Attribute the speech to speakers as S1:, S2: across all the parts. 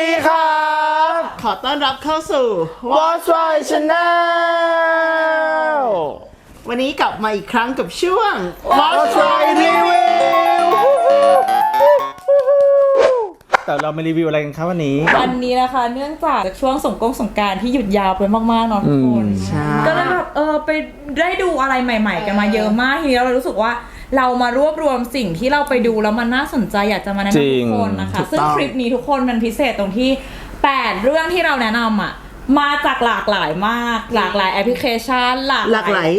S1: ดีครับ
S2: ขอต้อนรับเข้าสู่
S1: Watch Right Channel
S2: วันนี้กลับมาอีกครั้งกับช่วง
S1: Watch Right Review แต่เรามารีวิวอะไรกันครับวันนี้
S3: วันนี้นะคะเนื่องจากช่วงสงกรานต์สงกรารที่หยุดยาวไปมากๆเนาะทุกคน
S2: ใช่
S3: ก็เลยแบบเออไปได้ดูอะไรใหม่ ๆ กันมาเยอะมากทีนี้เรารู้สึกว่า เรามารวบรวมสิ่งที่เราไปดูแล้วมันน่าสนใจอยากจะมาแนะ
S1: จริ
S3: นำ
S1: ง
S3: ทุกคนนะคะ ซึ่งคลิปนี้ทุกคนมันพิเศษตรงที่ 8 เรื่องที่เราแนะนำอะมาจากหลากหลายมาก หลากหลายแอปพลิเคชันหลาก
S2: หลากหลาย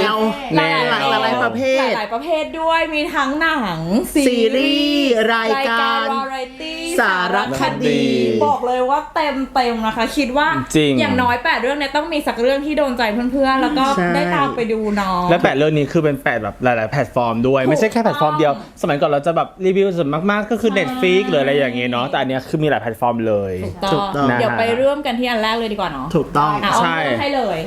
S2: แนว
S1: แนว
S2: หลากหลายประเภ
S3: หลา
S2: ท
S3: กหลายประเภทด้วย มีทั้งหนัง
S2: ซีรีส์รายการ
S3: วาไรตี้
S2: สารคดี
S3: บอกเลยว่าเต็มเต็มๆนะคะ คิดว่า
S1: จริง
S3: อย่างน้อย8เรื่องเนี่ยต้องมีสักเรื่องที่โดนใจเพื่อนๆ แล้วก็
S2: ใช่
S3: ได้ตามไปดูเนาะ
S1: และแปดเรื่องนี้คือเป็นแปดแบบหลาย ๆ แพลตฟอร์มด้วยไม่ใช่แค่แพลตฟอร์มเดียว สมัยก่อนเราจะแบบรีวิวส่วนมาก ๆ ก็คือ Netflix หรืออะไรอย่างเงี้ยเนาะแต่อันเนี้ยคือมีหลายแพลตฟอร์มเลย
S3: ถูก
S2: ถูกต้
S3: ต้
S2: อ
S3: องงเดี๋ยวไปเริ่มกันที่อันแรกเลยดีกว่าเนาะ
S2: ถูกต้อง
S3: อะเอา
S1: ใช่
S3: เริ่มให้เลย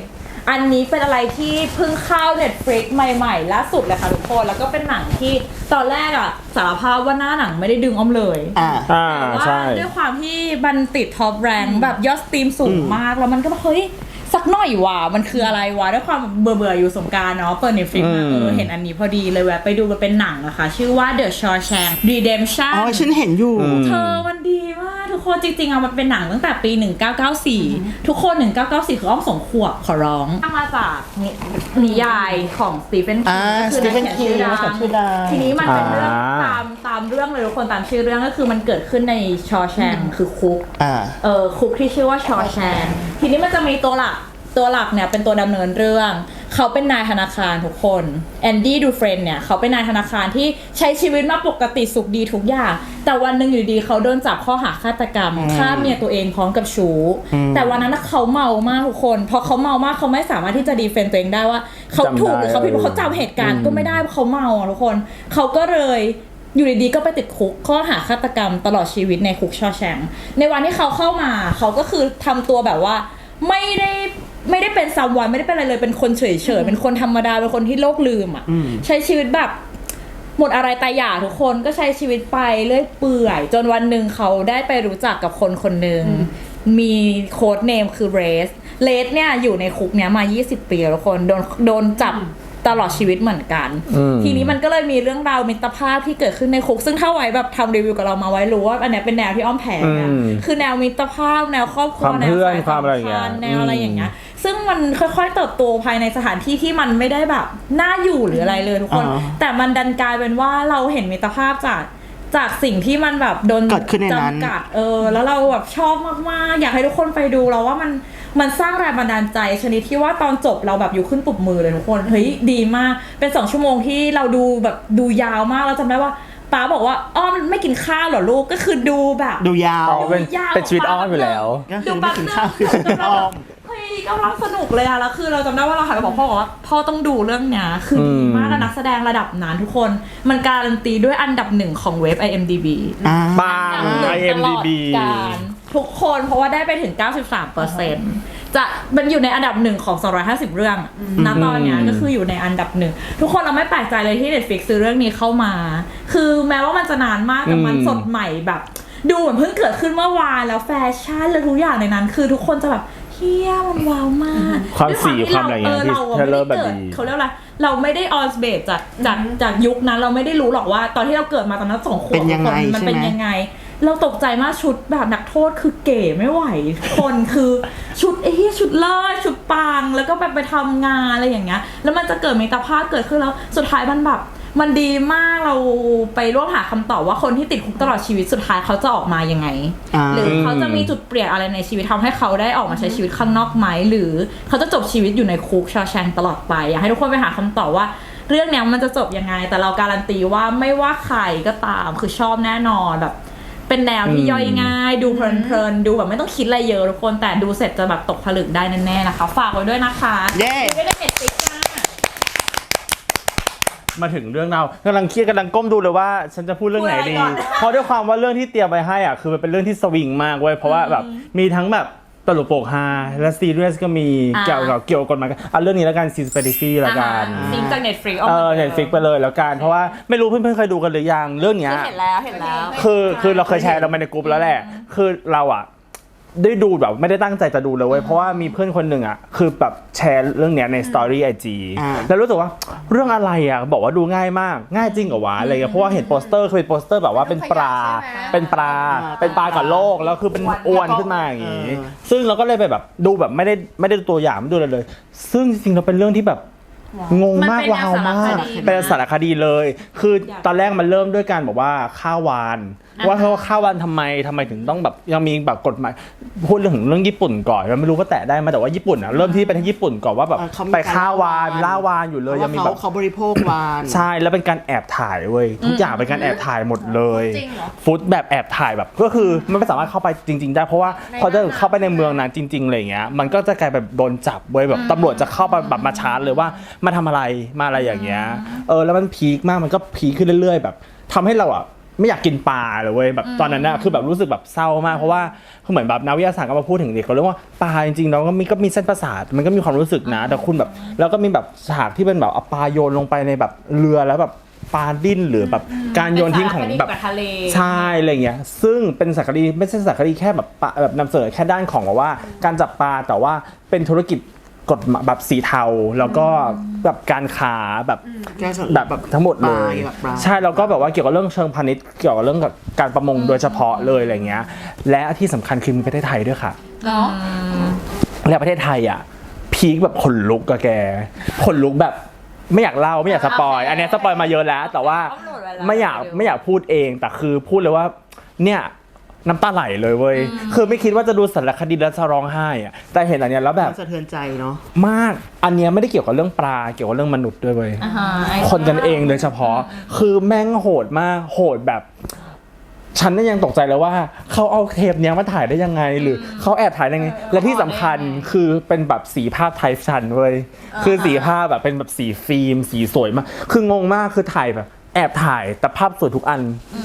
S3: อันนี้เป็นอะไรที่เพิ่งเข้า Netflix ใหม่ๆล่าสุดเลยค่ะทุกคน แล้วก็เป็นหนังที่ตอนแรกอะสารภาพว่าหน้าหนังไม่ได้ดึงอ้อมเลย
S2: อ่า
S1: อ่า
S3: แต่ว่า
S1: ใช่
S3: ด้วยความที่มันติดท็อปแรงแบบยอดสตรีมสูงมาก แล้วมันก็แบบเฮ้ย สักหน่อยว่ะมันคืออะไรวะด้วยความเบื่อเบื่อๆอยู่สงกรารเนาะเปิดเน็ตฟลิกมา
S1: อืม
S3: เออเห็นอันนี้พอดีเลยแวะไปดูมันเป็นหนังนะคะชื่อว่า The Shawshank Redemption
S2: อ๋อฉันเห็นอยู่
S1: อืม
S3: เธอมันดีมากทุกคนจริงๆอะมันเป็นหนังตั้งแต่ปี 1994 ทุกคน 1994 คืออ้อมสองขวบขอร้องมาจากนินิยายของสตีเฟนคิ
S2: อ่าง
S3: ก็คือนัก
S2: Stephen
S3: เขียนชื่อ
S2: King
S3: ดั
S2: นักเขียนชื่อดัง
S3: งทีนี้มันเป็นเรื่อง
S1: อ่า
S3: ตามตามเรื่องเลยทุกคนตามชื่อเรื่องก็คือมันเกิดขึ้นในชอแชงคือคุก
S2: อ่า
S3: เออคุกที่ชื่อว่าชอแชงทีนี้มันจะมีตัวหลัก ตัวหลักเนี่ยเป็นตัวดำเนินเรื่อง เขาเป็นนายธนาคารทุกคนแอนดี้ดูเฟรนเนี่ยเขาเป็นนายธนาคารที่ใช้ชีวิตมาปกติสุขดีทุกอย่าง แต่วันหนึ่งอยู่ดีเขาโดนจับข้อหาฆาตกรรมฆ่าเมียตัวเองพร้อมกับชู้แต่วันนั้นน่ะเขาเมามากทุกคนพอเขาเมามากเขาไม่สามารถที่จะดีเฟนตัวเองได้ว่า เขา
S1: จำได้
S3: ถูกหรือเขาผิดเพราะเขาจำเหตุการณ์ก็ไม่ได้เพราะเขาเมาอะทุกคน เขาก็เลยอยู่ดีๆก็ไปติดคุกข้อหาฆาตกรรมตลอดชีวิตในคุกชอแชงในวันที่เขาเข้ามา เขาก็คือทำตัวแบบว่า ไม่ได้ ไม่ได้เป็นซัมวันไม่ได้เป็นอะไรเลยเป็นคนเฉยๆเป็นคนธรรมดาเป็นคนที่โลกลืมอะ
S2: อืม
S3: ใช้ชีวิตแบบ หมดอะไรตายอยากทุกคนก็ใช้ชีวิตไปเรื่อยเปื่อย จนวันหนึ่งเขาได้ไปรู้จักกับคนคนหนึ่งมีโค้ดเนมคือเรสเรสเนี่ยอยู่ในคุกเนี้ยมา 20 ปีแล้วทุกคนโดนโดนจับตลอดชีวิตเหมือนกัน
S1: อืม
S3: ทีนี้มันก็เลยมีเรื่องราวมิตรภาพที่เกิดขึ้นในคุก ซึ่งถ้าไว้แบบทำรีวิวกับเรามาไว้รู้ว่าอันเนี้ยเป็นแนวที่อ้อมแผงอะ
S1: อืม
S3: คือแนวมิตรภาพแนวครอบครัว
S1: ความ
S3: แนว
S1: เพื่อน
S3: สย
S1: ความอะไรอย่างเงี้ย
S3: สัมพันธ์แนวอะไรอย่างเงี้ย ซึ่งมันค่อยๆเติบโตภายในสถานที่ที่มันไม่ได้แบบน่าอยู่หรืออะไรเลยทุกคน
S2: อ่า
S3: แต่มันดันกลายเป็นว่าเราเห็นมิตรภาพจากจากสิ่งที่มันแบบโดน
S2: เกิดขึ้นในนั้น
S3: จำกัดเออ แล้วเราแบบชอบมากๆ อยากให้ทุกคนไปดูเราว่ามันมันสร้างแรงบันดาลใจ ชนิดที่ว่าตอนจบเราแบบอยู่ขึ้นปรบมือเลยทุกคนเฮ้ยดีมาก เป็นสองชั่วโมงที่เราดูแบบดูยาวมากแล้วจำได้ว่าป้าบอกว่าอ้อมไม่กินข้าวเหรอลูกก็คือดูแบบ
S2: ดูยาว
S1: อ๋อเป็น
S3: ยาว
S1: เป็นชีวิตอ้อมอยู่แล้ว
S2: ก็คือไม่กินข้าวคือชีวิตอ้อม
S3: เฮ้ย กำลังสนุกเลยอะแล้วคือเราจำได้ว่าเราหันไปบอกพ่อบอกว่าพ่อต้องดูเรื่องเนี้ยคือดีมาก
S1: อืม
S3: และนักแสดงระดับนั้นทุกคน มันการันตีด้วยอันดับหนึ่งของเว็บ IMDB
S2: อ่า
S1: ปัง
S3: อันดับหนึ่งตลอด
S1: IMDB
S3: การทุกคนเพราะว่าได้ไปถึง 93เปอร์เซ็นต์จะมันอยู่ในอันดับหนึ่งของ 250 เรื่องณตอนเนี้ยก็คืออยู่ในอันดับหนึ่ง ทุกคนเราไม่แปลกใจเลยที่ Netflix ซื้อเรื่องนี้เข้ามา คือแม้ว่ามันจะนานมาก แต่มัน
S1: อืม
S3: สดใหม่แบบ ดูเหมือนเพิ่งเกิดขึ้นเมื่อวานแล้วแฟชั่นและทุกอย่างในนั้น คือทุกคนจะแบบ เฮียมันว้าวมาก
S1: ความ
S3: ด้วย
S1: สี
S3: ที่
S1: ความอะไรอย่างเงี้ย
S3: เเราอะ
S1: ที่
S3: ไม่ได้
S1: trailer แบบ
S3: เกิด
S1: ดี
S3: เขาเรียกว่าอะไรเราไม่ได้ออนสเบดจากจากจากยุคนั้นเราไม่ได้รู้หรอกว่า ตอนที่เราเกิดมาตอนนั้นสองขวบ
S2: เป็นยังไง
S3: ทุกคนมันเป็น
S2: ใช่ไหม
S3: ยังไง เราตกใจมากชุดแบบนักโทษคือเก๋ไม่ไหวทุกคนคือชุดเอ้ยชุดเลิศชุดปังแล้วก็แบบไปทำงานอะไรอย่างเงี้ย แล้วมันจะเกิดมิตรภาพเกิดขึ้นแล้วสุดท้ายมันแบบ มันดีมากเราไปร่วมหาคำตอบว่าคนที่ติดคุกตลอดชีวิตสุดท้ายเขาจะออกมายังไง
S2: อ่า
S3: หรือเขาจะมีจุดเปลี่ยนอะไรในชีวิตทำให้เขาได้ออกมาใช้ชีวิตข้างนอกไหมหรือเขาจะจบชีวิตอยู่ในคุกชอแชงตลอดไปอยากให้ทุกคนไปหาคำตอบว่า เรื่องเนี้ยมันจะจบยังไง แต่เราการันตีว่าไม่ว่าใครก็ตามคือชอบแน่นอนแบบ เป็นแนวที่
S1: อืม
S3: ย่อยง่าย ดูเพลินๆดูแบบไม่ต้องคิดอะไรเยอะทุกคนแต่ดูเสร็จจะแบบตกผลึกได้แน่ๆนะคะ ฝากไว้ด้วยนะคะ
S2: เย้
S3: ดูได้ในเน็ตฟลิกจ้า
S1: มาถึงเรื่องเราวกำลังเครียดกำลังก้มดูเลยว่า ฉันจะพูดเรื่องไหนดี
S3: พูดอะไรก่อน
S1: เพราะด้วยความว่าเรื่องที่เตรียมไปให้อะคือมันเป็นเรื่องที่สวิงมากเว้ยเพราะว่าแบบมีทั้งแบบตลกโปกฮาและซีเรียสก็มี
S3: อ่า
S1: เกี่ยวกับเกี่ยวกับกฎหมายเอาเรื่องนี้แล้วกันซีสเปติฟี่ละกัน
S3: ซิงจากเน็ตฟลิก
S1: เออเน็ตฟิกไปเลยแล้วกันเพราะว่าไม่รู้เพื่อนๆเคยดูกันหรือยังเรื่องเนี้ย
S3: เห็นแล้วเห็นแล้ว
S1: คือคือเราเคยแชร์เราไปในกลุ่มแล้วแหละ คือเราอะ ได้ดูแบบไม่ได้ตั้งใจจะดูเลยเว้ยเพราะว่ามีเพื่อนคนหนึ่งอะคือแบบแชร์เรื่องเนี้ยในสตอรี่ไอจี
S2: อ่า
S1: แล้วรู้สึกว่าเรื่องอะไรอะบอกว่าดูง่ายมากง่ายจริงเหรอวะอะไรเงี้ยเพราะว่าเห็นโปสเตอร์คือเป็นโปสเตอร์แบบว่าเป็นปลาเป็นปลาเป็นปลากับโลกแล้วคือเป็นอ้วนขึ้นมาอย่างงี้ซึ่งเราก็เลยไปแบบดูแบบไม่ได้ไม่ได้ดูตัวอย่างไม่ดูเลยเลย ซึ่งจริงๆเราเป็นเรื่องที่แบบงงมาก
S3: มันเป็น
S1: ว้าวมาก
S3: แนวสารคดี
S1: เป็นสารคดีเลย คือตอนแรกมันเริ่มด้วยการบอกว่าข้าววาน ว่าเขาข้าววานทำไมทำไมถึงต้องแบบยังมีแบบกฎหมายพูดเรื่องถึงเรื่องญี่ปุ่นก่อนเราไม่รู้ก็แตะได้ไหมาแต่ว่าญี่ปุ่นอะเริ่มที่เป็นที่ญี่ปุ่นก่อนว่าแบบ
S2: เออเขามี
S1: ไปข้าววาน
S2: การ
S1: ล่าวานอยู่เลย
S2: เพ
S1: ยั
S2: ราะ
S1: งมี
S2: ว่า
S1: แบ
S2: เขา
S1: บ
S2: เขาบริโภควาน
S1: ใช่แล้วเป็นการแอบถ่ายเว้ยทุกอย่างเป็นการแอบถ่ายหมดเลย
S4: จริงเหรอ
S1: ฟุตแบบแอบถ่ายแบบก็คือมันไม่สามารถเข้าไปจริง ๆ ได้เพราะว่าพอจะเข้าไปในเมืองนั้นจริงๆอะไรอย่างเงี้ยมันก็จะกลายแบบโดนจับเว้ยแบบตำรวจจะเข้าไปแบบมาชาร์จเลยว่ามาทำอะไรมาอะไรอย่างเงี้ยเออแล้วมันพีคมากมันก็พีคขึ้นเรื่อย ๆ แบบทำให้เราอะ ไม่อยากกินปลาเลยเว้ยแบบตอนนั้นน่ะคือแบบรู้สึกแบบเศร้ามากเพราะว่าคือเหมือนแบบนักวิทยาศาสตร์ก็มาพูดถึงเด็กเขาเรื่องว่าปลาจริงๆแล้วก็มีก็มีเส้นประสาทมันก็มีความรู้สึกนะ แต่คุณแบบแล้วก็มีแบบฉากที่เป็นแบบเอาปลาโยนลงไปในแบบเรือแล้วแบบปลาดิ้นหรือแบบการโยนทิ้งของแบบ
S3: เป็นสารคดีกับทะเล
S1: ใช่อะไรเงี้ยซึ่งเป็นสารคดีไม่ใช่สารคดีแค่แบบปะแบบนำเสนอแค่ด้านของแบบว่า การจับปลาแต่ว่าเป็นธุรกิจ กฎหมายแบบสีเทาแล้วก็แบบการค้าแบบแบบแบบทั้งหมดเลย
S2: ปลาแบบปลา
S1: ใช่แล้วก็แบบว่าเกี่ยวกับเรื่องเชิงพาณิชย์เกี่ยวกับเรื่องกับการประมงโดยเฉพาะเลยอะไรเงี้ย และที่สำคัญคือมีประเทศไทยด้วยค่ะ
S4: เนาะ
S1: และประเทศไทยอะพีคแบบขนลุกกับแกขนลุกแบบไม่อยากเล่าไม่อยากสปอย อันเนี้ยสปอยมาเยอะแล้ว แต่ว่า
S3: เอาโหลดไว้แล้ว
S1: ไม่อยากไม่อยากพูดเองแต่คือพูดเลยว่าเนี่ย น้ำตาไหลเลยเว้ย คือไม่คิดว่าจะดูสารคดีแล้วจะร้องไห้อะแต่เห็นอันเนี้ยแล้วแบบ
S2: มันสะเทือนใจเนาะ
S1: มาก อันเนี้ยไม่ได้เกี่ยวกับเรื่องปลา เกี่ยวกับเรื่องมนุษย์ด้วยเว้ย
S3: อ่าฮะไอ้
S1: คนกันเองโดยเฉพาะ คือแม่งโหดมาก โหดแบบ ฉันน่ะยังตกใจเลยว่า เขาเอาเทปเนี้ยมาถ่ายได้ยังไง หรือเขาแอบถ่ายได้ยังไง และที่สำคัญคือเป็นแบบสีภาพไทป์ชันเว้ย คือสีภาพแบบเป็นแบบสีฟิล์ม สีสวยมาก คืองงมาก คือถ่ายแบบ แอบถ่ายแต่ภาพสวยทุกอัน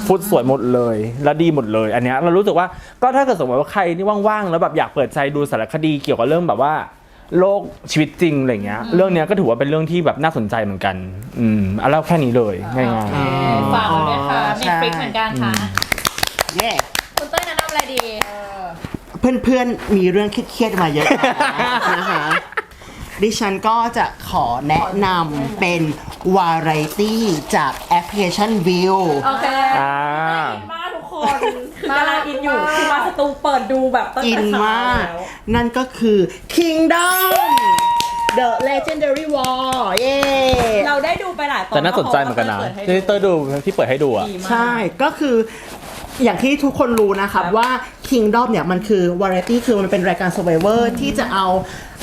S1: ฟุตสวยหมดเลย แล้วดีหมดเลย อันเนี้ยเรารู้สึกว่าก็ถ้าเกิดสมมติว่าใครที่ว่างๆแล้วแบบอยากเปิดใจดูสารคดีเกี่ยวกับเรื่องแบบว่า โลกชีวิตจริงอะไรเงี้ย เรื่องเนี้ยก็ถือว่าเป็นเรื่องที่แบบน่าสนใจเหมือนกัน อืมเอาเล่าแค่นี้เลยง่าย
S2: อ๋อ
S3: ฝากไว้ด้วยค่ะ
S2: ใช่
S3: เน็ตฟลิกเหมือนกันค่ะ
S2: เย่
S4: คุณเต้ยแนะนำอะไรดี
S2: เพื่อนๆ มีเรื่องเครียดๆมาเยอะนะคะ ดิฉันก็จะขอแนะนำเป็น วาไรตี้จากแอปพลิเคชันวิว
S3: โอเค
S1: ๆอ่า
S3: อินมากทุกคน คือกำลังอินอยู่ คือมาสตูเปิดดูแบบตั้ง
S2: อิ
S3: แต่
S2: น
S3: เช้ามา
S2: ก
S3: แล้ว
S2: นั่นก็คือ Kingdom The Legendary War เย้
S3: เราได้ดูไปหลายตอน
S1: แต่น่าสนใจเหมือนกันนะ
S3: พราว่า
S1: ที่
S3: เปิดให้
S1: เต้ยดูที่เปิดให้ดูอะ
S3: ดีมาก
S2: ใช่ ก็คืออย่างที่ทุกคนรู้นะครับว่า Kingdom เนี่ยมันคือ Variety คือมันเป็นรายการ Survivor ที่จะเอา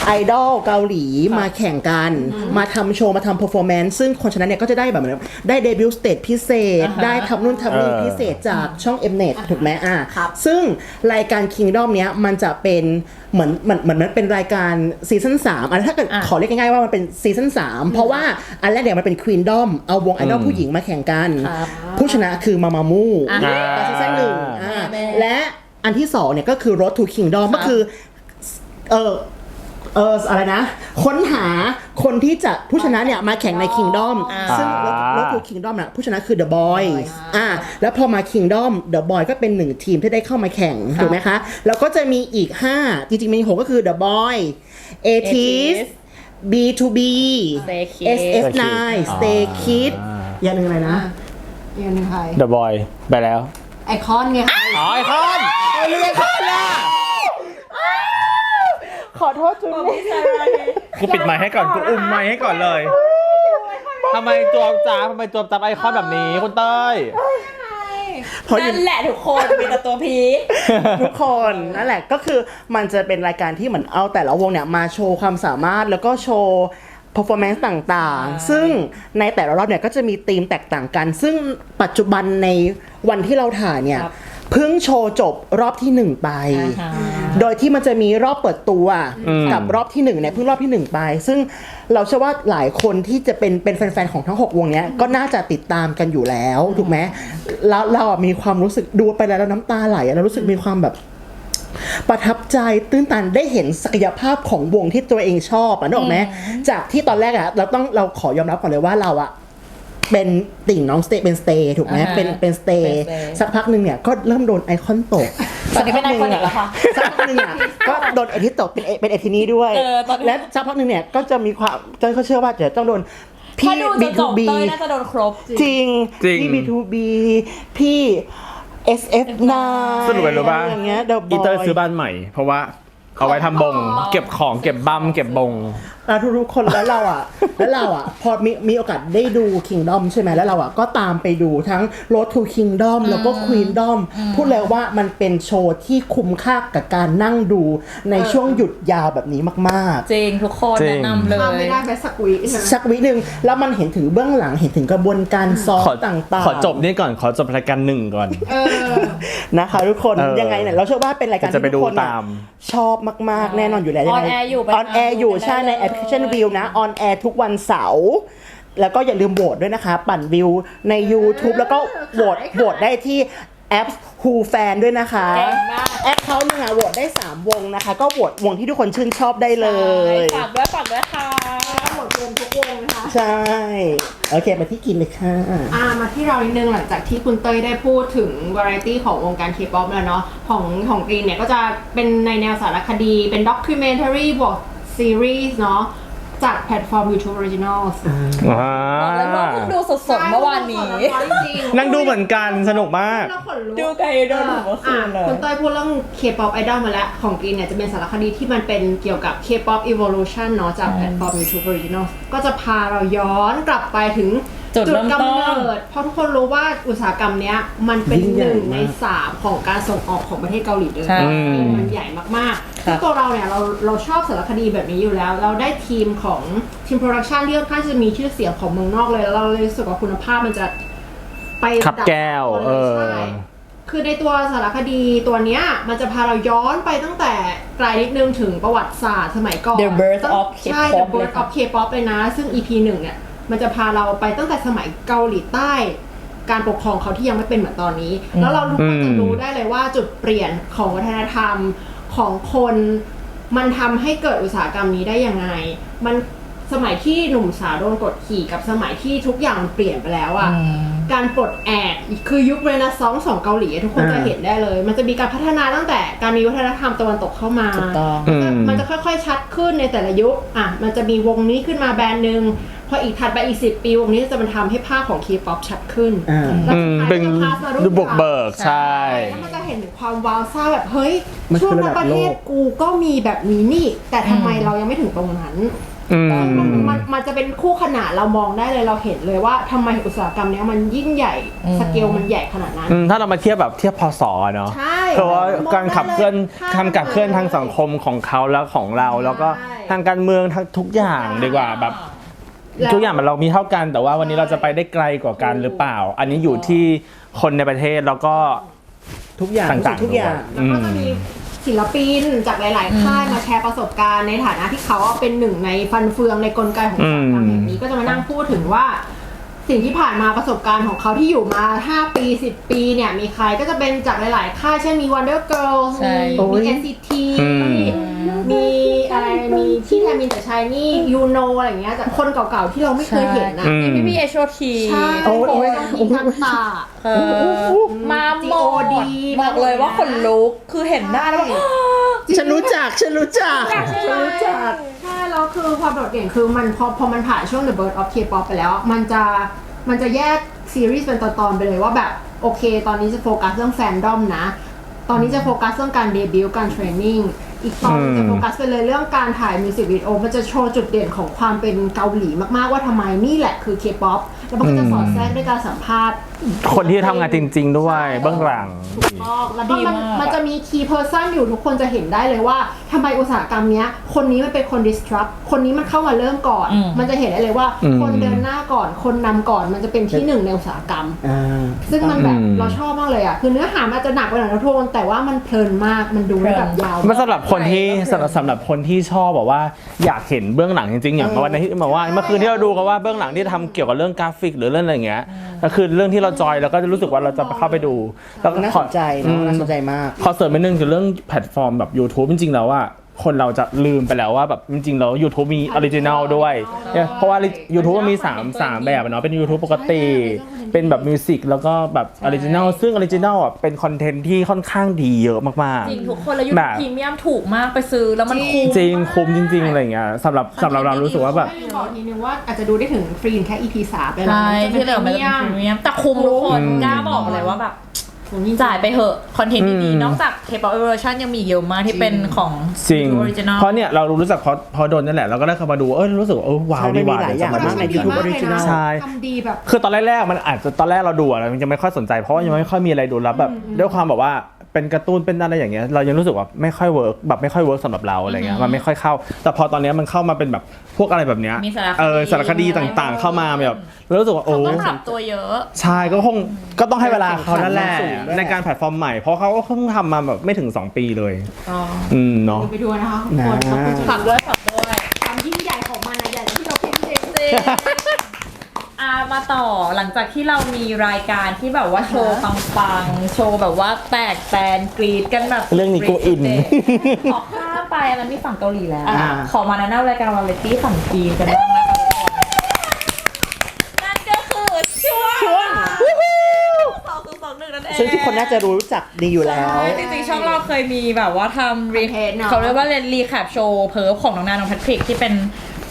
S2: ไอดอลเกาหลีมาแข่งกัน มาทำโชว์ มาทำ performance ซึ่งคนชนะเนี่ยก็จะได้แบบเหมือนได้เดบิวต์สเตจพิเศษ ได้ทำนู่นทำนี่
S1: เออ
S2: พิเศษจากช่อง Mnet ถูกไหมอะ
S3: ครับ
S2: ซึ่งรายการ Kingdom เนี้ยมันจะเป็นเหมือนเหมือนเหมือนมันเป็นรายการซีซั่น3อันถ้าเกิด
S3: อะ
S2: ขอเรียกง่ายๆว่ามันเป็นซีซั่น3เพราะว่าอันแรกเนี่ยมันเป็น Queendom เอาวงไอดอลผู้หญิงมาแข่งกัน
S3: ครับ
S2: ผู้ชนะคือมามามู
S3: อ่า
S2: ตอนซีซั่นหนึ่งอ่า
S3: แม่
S2: และอันที่สองเนี่ยก็คือ Road to Kingdom ก็คือเออ เอออะไรนะ ค้นหาคนที่จะผู้ชนะเนี่ยมาแข่งใน Kingdom ซึ่ง Road
S1: อ่า
S2: Road to Kingdom น่ะผู้ชนะคือ The Boys อ่าแล้วพอมา Kingdom The Boy ก็เป็นหนึ่งทีมที่ได้เข้ามาแข่งถูกไหมคะแล้วก็จะมีอีก 5 จริงๆมีหกก็คือ The Boy a t i s B2B
S3: Stay Kids
S2: SF9 Stay Kids อย่าลืมอะไรนะ
S4: ยังไง
S1: The Boy ไปแล้ว
S4: ไอคอนไงคะ
S1: อ๋อไอคอนไอเรื่องไอคอนล่ะ
S2: ขอโทษจุ๊
S3: บอกพี่ชายอะไรดี
S1: กูปิดไมค์ให้ก่อนกูอุ้มไมค์ให้ก่อนเลยทำไมตัวจ้าบทำไมตัวจับไอคอนแบบนี้คุณเต้ย
S2: เพราะอยู่
S3: นั่นแหละทุกคนมีแต่ตัวพีค
S2: ทุกคนนั่นแหละก็คือมันจะเป็นรายการที่เหมือนเอาแต่ละวงเนี่ยมาโชว์ความสามารถแล้วก็โชว์ performance ต่างๆ ซึ่งในแต่ละรอบเนี่ยก็จะมีธีมแตกต่างกัน ซึ่งปัจจุบันในวันที่เราถ่ายเนี่ย
S3: ครับ
S2: เพิ่งโชว์จบรอบที่หนึ่งไป
S3: อ่าฮะ
S2: โดยที่มันจะมีรอบเปิดตัว
S1: อืม
S2: กับรอบที่หนึ่งเนี่ยเพิ่งรอบที่หนึ่งไป ซึ่งเราเชื่อว่าหลายคนที่จะเป็นเป็นแฟนๆของทั้งหกวงเนี้ยก็น่าจะติดตามกันอยู่แล้วถูกไหมแล้วเราอะมีความรู้สึกดูไปแล้วแล้วน้ำตาไหลอะเรารู้สึกมีความแบบประทับใจตื้นตันได้เห็นศักยภาพของวงที่ตัวเองชอบอะนึกออกไหมจากที่ตอนแรกอะเราต้องเราขอยอมรับก่อนเลยว่าเราอะ เป็นติ่งน้องสเตย์เป็นสเตย์ถูกไหม
S3: อ่าฮะ
S2: เป็นเป็นสเต
S3: เป็น
S2: ย์
S3: stay
S2: สักพักหนึ่งเนี่ยก็เริ่มโดนไอคอนตก
S3: ตอนนี้เป็นไอคอนิกแล้วค่ะ
S2: สักพักหนึ่งอะก็โดนไอที่ตกเป็นเอเป็นไอทีนี้ด้วย
S3: เออตอนนี้
S2: และสักพักหนึ่งเนี่ยก็จะมีความเจ้าเขาเชื่อว่าจะต้องโดน
S3: ถ้า
S2: พี่
S3: ดูจะจบ
S2: B2B
S3: เต้ยน่าจะโดนครบ
S2: จริง
S1: จริง
S2: พี่ B2B พี่ SF9
S1: สรุปไปรู้ป่ะ
S2: อะไรอย่างเงี้ย The
S1: อีเตอร์
S2: Boy
S1: ซื้อบ้านใหม่ เพราะว่าเอาไว้ทำบง เก็บของเก็บบัมเก็บบง
S2: เราทุกๆคนแล้วเราอะ แล้วเราอะ พอมีมีโอกาสได้ดู Kingdom ใช่ไหมแล้วเราอะ ก็ตามไปดูทั้ง Road to Kingdom แล้วก็ Queendom พูดเลยว่ามันเป็นโชว์ที่คุ้มค่ากับการนั่งดูในช่วงหยุดยาวแบบนี้มาก
S3: จริงทุกคน
S1: จริง
S3: แนะนำเล
S4: ข้าม
S3: ย
S4: ไม่ได้แบสักวีใช่ไหม
S2: ๆสักวิหนึ่งแล้วมันเห็นถึงเบื้องหลังเห็นถึงกระบวนการซ้อม
S1: ขอ
S2: ต่างๆ
S1: ขอจบนี่ก่อนขอจบรายการหนึ่งก่อน
S4: เออ
S2: นะคะทุกคน
S1: เออ
S2: ยังไงเนี่ยเราเชื่อว่าเป็นรายการ
S1: จะไป
S2: ที่ทุกคน
S1: ดู
S2: อะ
S1: ตาม
S2: ชอบมากๆแน่นอนอยู่แล้ว
S3: On air อยู่ไป
S2: ออนแอร์อยู่
S3: ดูกันได้
S2: ใช่ใน
S3: เลย
S2: แอปพลิเคชันวิวนะออนแอร์ทุกวันเสาร์แล้วก็อย่าลืมโหวตด้วยนะคะ ปั่นวิวใน YouTube แล้วก็โหวต
S4: ขาย
S2: โหวตได้ที่แอป Who Fan ด้วยนะคะ
S3: เก่งมาก
S2: แอปเขาเนี่ยโหวตได้ 3 วงนะคะ ก็โหวตวงที่ทุกคนชื่นชอบได้เลย
S3: ฝากด้วยฝากด้วยค่ะ
S4: หมดรวมทุกวงนะคะ
S2: ใช่ โอเค มาที่กินเลยค่ะ
S4: อ่ามาที่เรานิดนึงหลังจากที่คุณเต้ยได้พูดถึงวาไรตี้ของวงการเคป๊อปแล้วเนาะของของกรีนเนี่ยก็จะเป็นในแนวสารคดีเป็นด็อกิเมนทารีบวก ซีรีส์เนาะจากแพลตฟอร์ม YouTube Originals
S1: อ่า
S3: บอกเลยว่าเพิ่งดูสดๆเมื่อวานนี้
S4: จริงๆ
S1: นั่งดูเหมือนกันสนุกมาก
S4: เราขนลุก
S3: ดูไกลโดนหัวคืนเลย
S4: อะคุณเต้ยพูดเรื่อง K-pop idol มาแล้ว ของกรีนเนี่ยจะเป็นสารคดีที่มันเป็นเกี่ยวกับ K-pop evolution เนาะจากแพลตฟอร์ม YouTube Original ก็จะพาเราย้อนกลับไปถึง
S3: จุดเริ่มต้น
S4: กำเนิด เพราะทุกคนรู้ว่าอุตสาหกรรมเนี้ย มันเป็น
S2: ยิ่ง
S4: ห
S2: ใหญ่
S4: นึ่งใน
S2: มาก
S4: สามของการส่งออกของประเทศเกาหลีเลย
S3: ใช่
S4: มันใหญ่มากๆ
S3: ครั
S4: ซึ่
S3: บ
S4: งตัวเราเนี่ยเราเราชอบสารคดีแบบนี้อยู่แล้ว เราได้ทีมของทีมโปรดักชันที่ค่อนข้างจะมีชื่อเสียงของเมืองนอกเลย แล้วเราเลยรู้สึกว่าคุณภาพมันจะไป
S1: ขับแก้ว เออ
S4: ใช่คือในตัวสารคดีตัวเนี้ยมันจะพาเราย้อนไปตั้งแต่ไกลนิดนึงถึงประวัติศาสตร์สมัยก่อน
S3: The birth
S4: ตั้ง
S3: of
S4: ใช่
S3: K-pop
S4: The
S3: เลย
S4: birth
S3: ค่ะ
S4: of K-pop เลยนะ ซึ่ง EP หนึ่งเนี่ยมันจะพาเราไปตั้งแต่สมัยเกาหลีใต้ การปกครองเขาที่ยังไม่เป็นเหมือนตอนนี้ แล้วเรารู้ก็จะรู้ได้เลยว่าจุดเปลี่ยนของวัฒนธรรม ของคนมันทำให้เกิดอุตสาหกรรมนี้ได้ยังไง มันสมัยที่หนุ่มสาวโดนกดขี่กับสมัยที่ทุกอย่างเปลี่ยนไปแล้วอะ การปลดแอกคือยุคเรเนซองส์ของเกาหลีทุกคนจะ
S2: อ่า
S4: เห็นได้เลย มันจะมีการพัฒนาตั้งแต่การมีวัฒนธรรมตะวันตกเข้ามา
S3: ถูกต้อง
S1: อืม
S4: มันจะค่อยๆชัดขึ้นในแต่ละยุคอะมันจะมีวงนี้ขึ้นมาแบรนด์หนึ่งพออีกถัดไปอีกสิปีวงนี้จะมันทำให้ภาพของ K-pop ชัดขึ้น
S2: อ่า
S4: แล้ว
S1: อื
S4: สุ
S1: ม
S4: ดท้าย
S1: เป็น
S4: ก็จะพาสมารุ่น
S1: ดูบุกเบิกใช่
S4: แล้วมันจะเห็นถึงความว้าวซ่าแบบเฮ้ย
S2: มัน
S4: ช่วง
S2: คือระ
S4: นั้
S2: ดั
S4: น
S2: บ
S4: ประเทศ
S2: โลก
S4: กูก็มีแบบนี้นี่ แต่ทำไมเรายังไม่ถึงตรงนั้น
S1: อืม
S4: มันมันมันจะเป็นคู่ขนานเรามองได้เลยเราเห็นเลยว่าทำไมอุตสาหกรรมเนี้ยมันยิ่งใหญ่สเกลมันใหญ่ขนาดนั้น
S1: อืมถ้าเรามาเทียบแบบเทียบพศเนาะ
S4: ใช่
S1: เพราะว่าการขับเคลื่อน
S4: ใช่
S1: การขับเคลื่อนทางสังคมของเขาแล้วของเรา แล้วก็
S4: ใช่
S1: ทางการเมืองทั้งทุกอย่างดีกว่าแบบ
S4: แล้ว
S1: ทุกอย่างมันเรามีเท่ากัน แต่ว่าวันนี้เราจะไปได้ไกลกว่ากันหรือเปล่า อันนี้อยู่ที่คนในประเทศแล้วก็
S2: ทุกอย่าง
S1: ต่างๆ
S2: ทุกอย่าง
S1: ด้วย
S4: แล้วก็จะมี ศิลปินจากหลายๆค่ายมาแชร์ประสบการณ์ในฐานะที่เขาเป็นหนึ่งในฟันเฟืองในกลไกของอุตสาหกรรม
S1: อืม
S4: แบบนี้ก็จะมานั่งพูดถึงว่า สิ่งที่ผ่านมาประสบการณ์ของเขาที่อยู่มา 5 ปี 10 ปีเนี่ยมีใครก็จะเป็นจากหลาย ๆ ค่ายเช่นมี Wonder Girls
S3: ใช่
S4: มี
S2: โอ้
S4: มี
S2: ย
S4: NCT
S1: อืม
S4: มี มีอะไรมีที่แทมินแต่ชายนี่ยูโนอะไรอย่างเงี้ยจากคนเก่าๆที่เราไม่เคยเห็นนะ
S1: อืม
S3: พี่พี่เอชโอที
S4: ใช่
S2: โอ้ยโอ้ย
S4: มีทักษะ
S3: เออมาหมด
S4: GOD
S3: บอกเลยว่าขนลุกคือเห็นหน้าแล้วแบบ
S2: ฉันรู้จัก ฉันรู้จัก ฉันรู้จัก
S4: ใช่แล้วคือความโดดเด่นคือมันพอพอมันผ่านช่วง The Birth of K-pop ไปแล้ว มันจะมันจะแยกซีรีส์เป็นตอนๆไปเลยว่าแบบ โอเค ตอนนี้จะโฟกัสเรื่องแฟนดอมนะ ตอนนี้จะโฟกัสเรื่องการเดบิวต์การเทรนนิ่ง อีกตอนจะโฟกัสไปเลยเรื่องการถ่ายมิวสิกวิดีโอมันจะโชว์จุดเด่นของความเป็นเกาหลีมากๆว่าทำไมนี่แหละคือเคป๊อปแล้วมันก็จะสอดแทรกด้วยการสัมภาษณ์
S1: คนที่ทำงานจริง ๆ ด้วยเบื้องหลัง
S4: แล้วก็มัน
S3: ดีมาก
S4: มันจะมี key person อยู่ทุกคนจะเห็นได้เลยว่าทำไมอุตสาหกรรมเนี้ย คนนี้มันเป็นคน disrupt คนนี้มันเข้ามาเริ่มก่อน
S3: อืม
S4: มันจะเห็นได้เลยว่า
S1: อืม
S4: คนเดินหน้าก่อนคนนำก่อนมันจะเป็นที่หนึ่งในอุตสาหกรรม
S2: อ่า
S4: ซึ่งมันแบบ
S1: อืม
S4: เราชอบมากเลยอะคือเนื้อหามันอาจจะหนักไปหน่อยนะทุกคนแต่ว่ามันเพลินมากมันดูได้แบบยาว
S1: มันสำหรับคนที่สำหรับสำหรับคนที่ชอบแบบว่าอยากเห็นเบื้องหลังจริงๆอย่าง
S2: เออ
S1: วันนี้ที่แบบว่าเมื่อคืนที่เราดูกันว่าเบื้องหลังที่ทำเกี่ยวกับเรื่องกราฟิกหรือเรื่องอะไรอย่างเงี้ยก็คือเรื่องที่เราจอยแล้วก็จะรู้สึกว่าเราจะเข้าไปดู แล้วก็
S2: น่า
S1: ข
S2: ส
S1: อ
S2: นใจ
S1: อื
S2: เนาะ
S1: ม
S2: น่าสนใจมาก
S1: ขอเสริมไปนึงคือเรื่องแพลตฟอร์มแบบ YouTube จริงๆแล้วว่า คนเราจะลืมไปแล้วว่าแบบจริงๆแล้ว YouTube มีออริจินัลด้วยเนี่ยเพราะว่า YouTube มันมี3 3แบบอะเนาะเป็น YouTube ปกติ เป็นแบบมิวสิกแล้วก็แบบออริจินัลซึ่งออริจินัลอะเป็นคอนเทนต์ที่ค่อนข้างดีเยอะมาก
S3: จริงทุกคนแล้วยู
S1: แบ
S3: ทู
S1: บ
S3: พรีเมียมถูกมากไปซื้อแล้วมันคุ้ม
S1: ๆจริงคุ้มจริงๆอะไรอย่างเงี้ยสำหรับสำหรับเรารู้สึกว่าแบบ
S4: ไม่บอกทีนึงว่าอาจจะดูได้ถึงฟรีแค่ EP สามไปแล้ว
S3: ใช่
S4: จะเป็
S3: ที่
S4: น
S3: เหลือ
S4: พ
S3: มัน
S4: รี
S3: เป็น
S4: เมียม
S3: พรีเมียมแต่คุ้มทุกคน
S1: อืม
S3: กล้าบอกเลยว่าแบบ
S4: ผมยิ่ง
S3: จ่ายไปเหอะ คอนเทนต์ดีๆ นอกจาก K-pop Evolution ยังมีเยอะมากที่เป็นของ
S1: จริง
S3: ออริจินอล
S1: เพราะเนี่ยเรารู้จักเพราะเพราะโดนนั่นแหละเราก็ได้เข้ามาดูเออรู้สึกว่าเออว้าว
S2: ใช่
S1: ดี
S2: มันมี
S1: ว่ะ
S2: หลายอย่าง
S1: เดี๋วจะ
S2: มากใน
S1: ดู
S2: YouTube
S4: ดีมากเลยนะ
S2: Original
S1: ใช่
S4: ทำดีแบบ
S1: คือตอนแรกๆมันอาจจะตอนแรกเราดูอะมันยังไม่ค่อยสนใจเพราะว่ายังไม่ค่อยมีอะไรดูแล้วแบบด้วยความแบบว่า เป็นการ์ตูนเป็นอะไรอย่างเงี้ยเรายังรู้สึกว่าไม่ค่อยเวิร์กแบบไม่ค่อยเวิร์กสำหรับเราอะไรเงี้ยมันไม่ค่อยเข้า แต่พอตอนเนี้ยมันเข้ามาเป็นแบบพวกอะไรแบบเนี้ย
S3: มีสารคดี
S1: เออสารคดีต่างๆ เข้ามาแบบเรารู้สึกว่าโอ้
S3: เขาก็ปรับตัวเยอะ
S1: ใช่ก็คงก็ต้องให้เวลาเขานั่นแหละ
S2: สูงด้วย
S1: ในการแพลตฟอร์มใหม่เพราะเขาก็เพิ่งทำมาแบบไม่ถึง 2 ปีเลยอืมเนาะ
S4: ไปดูนะคะทุกคน
S2: นะ
S4: ขอบคุณ
S3: ฝากด้วยฝากด้วย
S4: ความยิ่งใหญ่ของมันนะใหญ่กว่าที่เราคิดจริง
S3: จริงอา มาต่อหลังจากที่เรามีรายการที่แบบว่าโชว์ปังๆ โชว์แบบว่าแตกแตนกรีดกันแบบ
S1: เรื่องนี้กูอิน
S3: ขอข้ามไปอันนั้นมีฝั่งเกาหลีแล้ว
S2: อ่า
S3: ขอมาแนะนำรายการวาไรตี้ฝั่งจีนกันบ้างนะคะทุกคนนั่นก็คือช่วง
S2: ช่วง
S3: สองคือสองหนึ่งนั่นเอง
S2: ซึ่งทุกคนน่าจะรู้จักดีอยู่แล้ว
S3: ใช่จริงๆช่องเราเคยมีแบบว่าทำรี
S4: คอนเทนต์เนอะ
S3: เขาเรียกว่าเรียนรีแคปโชว์เพิร์ฟของน้องนาน้องแพทริกที่เป็น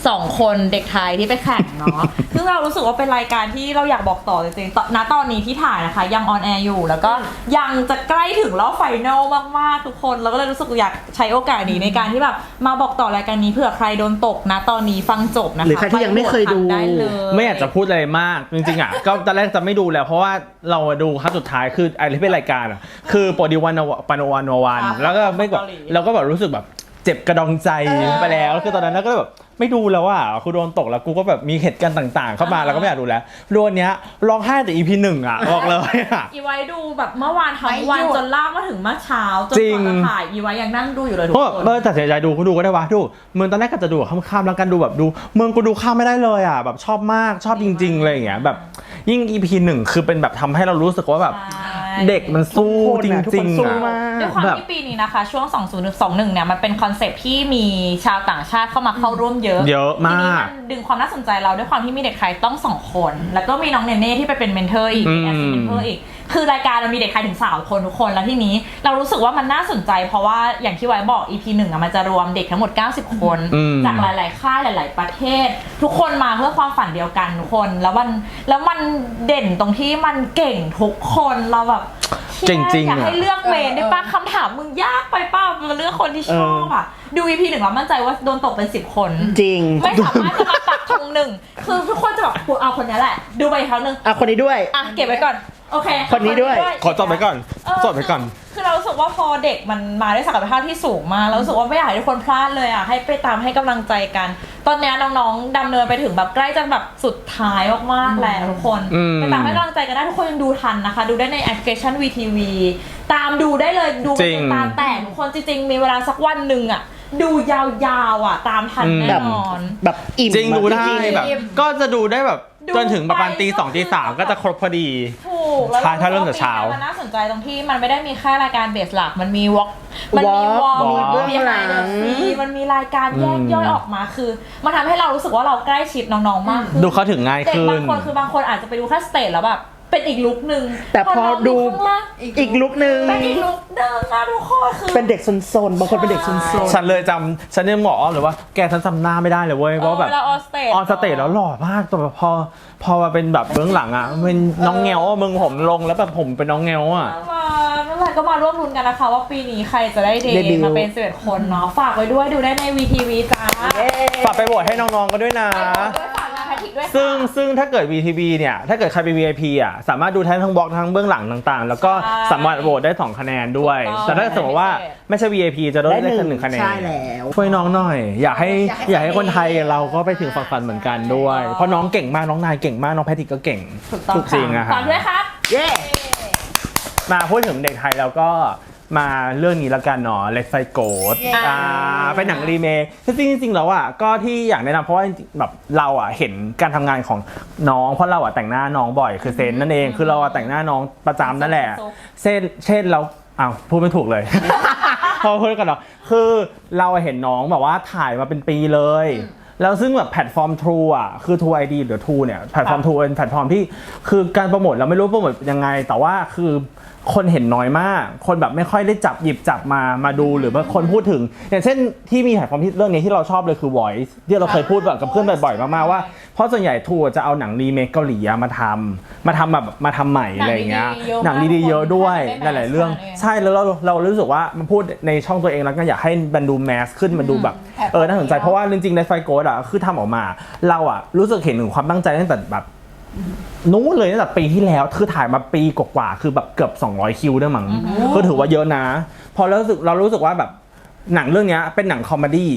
S3: สองคนเด็กไทยที่ไปแข่งเนาะ ซึ่งเรารู้สึกว่าเป็นรายการที่เราอยากบอกต่อจริงๆตอนณตอนนี้ที่ถ่ายนะคะ ยังออนแอร์อยู่ แล้วก็ยังจะใกล้ถึงรอบไฟนอลมากๆทุกคน เราก็เลยรู้สึกอยากใช้โอกาสนี้ในการที่แบบมาบอกต่อรายการนี้เผื่อใครโดนตกนะตอนนี้ฟังจบนะคะ
S2: หรือใครที่ยังไม่เคยดู
S3: ปโหวตทันได้เลย
S1: ไม่อยากจะพูดอะไรมากจริงๆอะ ก็ตอนแรกจะไม่ดูแล้ว เพราะว่าเราดูครั้งสุดท้ายคือไอ้ที่เป็นรายการอะคือโปรดิวันปานวันวัน
S3: อ่า
S1: แล้วก็ไม่แบบ
S3: เกาหลี
S1: เราก็แบบรู้สึกแบบ เจ็บกระดองใจ
S3: เออ
S1: ไปแล้ว คือตอนนั้นเราก็แบบไม่ดูแล้วอะคือโดนตกแล้วกูก็แบบมีเหตุการณ์ต่างๆ เข้ามา
S3: อ่า
S1: เราก็ไม่อยากดูแล้วดูวันเนี้ยร้องไห้แต่ EP หนึ่งอะบอกเลยอะ
S3: อีไว้ดูแบบเมื่อวานทั้ง
S4: ไม่
S3: วัน
S4: หยุด
S3: จนลากมาถึงเมื่อเช้าจน
S1: จริ
S3: ก
S1: ง
S3: ว่าจะถ่ายอีไว้ยังนั่งดูอยู่เลยทุก
S1: เพราะ
S3: คน
S1: เมื่อตัดสินใจดูก็ดูก็ได้วะดูมึงตอนแรกก็จะดูแบบข้ามๆแล้วกันดูแบบดูมึงกูดูข้ามไม่ได้เลยอะแบบชอบมากชอบจริงๆเลยอย่างเงี้ยแบบยิ่ง EP หนึ่งคือเป็นแบบทำให้เรารู้สึกว่าแบบ
S3: ใช่
S1: เด็กมันสู้
S2: ทุกคน
S1: จ
S2: น่ะทุก
S1: ริ
S2: ค
S1: ง
S2: น
S1: ๆ
S2: สู้
S1: อะ
S2: มาก
S3: ด้วยความ
S1: แบบ
S3: ที่ปีนี้นะคะ ช่วง 2021 เนี่ย มันเป็นคอนเซปต์ที่มีชาวต่างชาติเข้ามาเข้าร่วมเยอะ
S1: เยอะมาก
S3: ทีนี้มันดึงความน่าสนใจเราด้วยความที่มีเด็กไทยต้องสองคน แล้วก็มีน้องเนเน่ที่ไปเป็นเมนเทอร์อีก
S1: อืม
S3: แอสซิสเมนเทอร์อีก คือรายการมันมีเด็กไทยถึง3คนทุกคนแล้วทีนี้เรารู้สึกว่ามันน่าสนใจ เพราะว่าอย่างที่ไว้บอก EP หนึ่งอะมันจะรวมเด็กทั้งหมด 90 คน
S1: อืม
S3: จากหลาย ๆ ค่ายหลาย ๆ ประเทศ ทุกคนมาเพื่อความฝันเดียวกันทุกคนแล้วมันแล้วมันเด่นตรงที่มันเก่งทุกคนเราแบบ
S1: เก่งจริง
S3: อยาก
S1: อะ
S3: ให้เลือกเวรได้ปะคำถามมึงยากไปป้ามาเลือกคนที่ชอบอะดู EP หนึ่งแล้วมั่นใจว่าโดนตกเป็นสิบคน
S2: จริง
S3: ไม่สามารถจะมาปักธงหนึ่ง คือทุกคนจะแบบกูเอาคนนี้แหละ ดูไปอีกครั้งหนึ่ง
S2: อะคนนี้ด้วย
S3: อะเก็บไว้ก่อน โอเค
S2: คนนี้ด้วย
S1: ขอจบไปก่อน
S3: เออ
S1: จบไปก่อน
S3: คือเรารู้สึกว่าพอเด็กมันมาด้วยศักยภาพที่สูงมากเรารู้สึกว่าไม่อยากให้ทุกคนพลาดเลยอะให้ไปตามให้กำลังใจกัน ตอนนี้น้องๆดำเนินไปถึงแบบใกล้จะแบบสุดท้ายมากๆแล้วทุกคน
S1: อืม
S3: ไปตามให้กำลังใจกันได้ทุกคนยังดูทันนะคะ ดูได้ในแอปพลิเคชัน VTV ตามดูได้เลยดู
S1: จริง
S3: ตามแต่ทุกคนจริงๆมีเวลาสักวันหนึ่งอะดูยาวๆอะตามทัน
S1: อืม
S3: แน่
S2: แบบ
S3: นอน
S2: แบบอิ่ม
S1: จริงดูได้
S2: จริงๆ
S1: แบบ ก็จะดูได้แบบ
S3: ดู
S1: จนถึงประมาณตีสอง
S3: ไป
S1: ตีสามก็จะครบพอดี
S3: ถูกแล้ว
S1: ใช่ถ้าเริ่มแต่เช้า
S3: มันน่าสนใจตรงที่มันไม่ได้มีแค่รายการเบสหลัก มันมีวอล์กมันมีวอล์ก
S2: Walk มีเบื้องหลัง
S3: มันมีรายการแยกย่อยออกมาคือ มันทำให้เรารู้สึกว่าเราใกล้ชิดน้องๆมากขึ้น
S1: ดูเขาถึงง่าย
S3: เด็ก
S1: ขึ้
S3: บานงคนคือบางคนอาจจะไปดูแค่สเตจแล้วแบบ เป็นอีกลุคนึง
S2: แต่พอ
S3: น้ง
S2: ดู
S3: ข้างล่าง
S2: อีกลุกนึง
S3: เป็นอีกลุคนึงนะทุกคนคือ
S2: เป็นเด็กซนๆบางคนเป็นเด็กซน
S1: ฉันเลยจำฉันยังบอกอ้อมเลยว่าแกฉันจำหน้าไม่ได้เลยเว้ยเพราะว่าแบบ
S3: เวลาออนสเตจ
S1: ออนสเตจแล้วหล่อมากแต่แบบพอพอมาเป็นแบบเบื้องหลังอะเป็นน้องเงวอะมึงผมลงแล้วแบบผมเป็นน้องเงวอะ
S3: มานั่นแหละก็มาร่วมรุนกันนะคะ ว่าปีนี้ใครจะได้เด
S2: เดบิ
S3: ย์
S2: วต์
S3: มาเป็น11คนเนาะฝากไว้ด้วยดูได้ใน VTV จ้า
S1: ฝากไปโหวตให้น้องๆก็ด้วยนะ
S3: ด้วย ด้วยค่ะ
S1: ซึ่งซึ่งถ้าเกิด VTV เนี่ยถ้าเกิดใครเป็น VIP อะสามารถดูทั้งทั้งบล็อกทั้งเบื้องหลังต่างๆ แล้วก็
S3: ใช่
S1: สามารถโหวตได้ 2 คะแนนด้วย
S3: ถูกต้อง
S1: แต่ถ้าสมมติว่าไม่ใช่ VIP จะ
S2: ๆ
S1: ได้
S2: ได้
S1: ได้
S2: ห
S1: แค่
S2: นึ่ง
S1: หนึ่งคะแนน
S2: ใช่แล้ว
S1: ช่วยน้องหน่อย อยากให้อยากให้คนไทยเราก็ไปถึงฝั่งฝันเหมือนกันด้วย เพราะน้องเก่งมากน้องนายเก่งมากน้องแพทริกก็เก่ง
S3: ถูกต้อง
S1: จริงอะครับ
S3: ฝากด้วยครับ
S2: เย้
S1: มาพูดถึงเด็กไทยแล้วก็ มาเรื่องนี้ละกันเนาะเลสไซโกดอ่าเป็นหนังรีเมคซึ่งจริงๆแล้วอะก็ที่อยากแนะนำเพราะว่าจริงๆแบบเราอะเห็นการทำงานของน้องเพราะเราอะแต่งหน้าน้องบ่อยคือเซนนั่นเองคือเราอะแต่งหน้าน้องประจำนั่นแหละ เช่นเช่นเราอ้าวพูดไม่ถูกเลย พอพูดกันเนาะคือเราเห็นน้องแบบว่าถ่ายมาเป็นปีเลย แล้วซึ่งแบบแพลตฟอร์ม True อะคือ True ID หรือ True เนี่ยแพลตฟอร์ม True เป็นแพลตฟอร์มที่คือการโปรโมทเราไม่รู้โปรโมทยังไง แต่ว่าคือ คนเห็นน้อยมาก คนแบบไม่ค่อยได้จับหยิบจับมามาดูหรือว่าคนพูดถึง อย่างเช่นที่มีแพลตฟอร์มที่เรื่องนี้ที่เราชอบเลยคือ Voice ที่เราเคยพูดแบบกับเพื่อนบ่อยๆมากๆว่าเพราะส่วนใหญ่ True จะเอาหนังรีเมคเกาหลีอะมาทำมาทำแบบมาทำใหม่อะไรอย่างเงี้ยห
S3: หนั
S1: นัง
S3: งดีๆ
S1: ดีๆเยอะด้วย
S3: เยอะ
S1: ห
S3: มาก
S1: ลายๆเรื่อง
S3: ใช่
S1: ใช่แล้วเราเรารู้สึกว่ามันพูดในช่องตัวเองแล้วก็อยากให้มันดูแมสขึ้นมันดูแบบเออน่าสนใจเพราะว่าจริงๆในไฟโกดอะคือทำออกมา เราอะรู้สึกเห็นถึงความตั้งใจตั้งแต่แบบ นู้นเลยตั้งแต่ปีที่แล้วคือถ่ายมาปีกว่าๆคือแบบเกือบ 200 คิวด้วยมั้งก็ถือว่าเยอะนะ พอเรารู้สึกเรารู้สึกว่าแบบหนังเรื่องเนี้ยเป็นหนังคอมเมดี้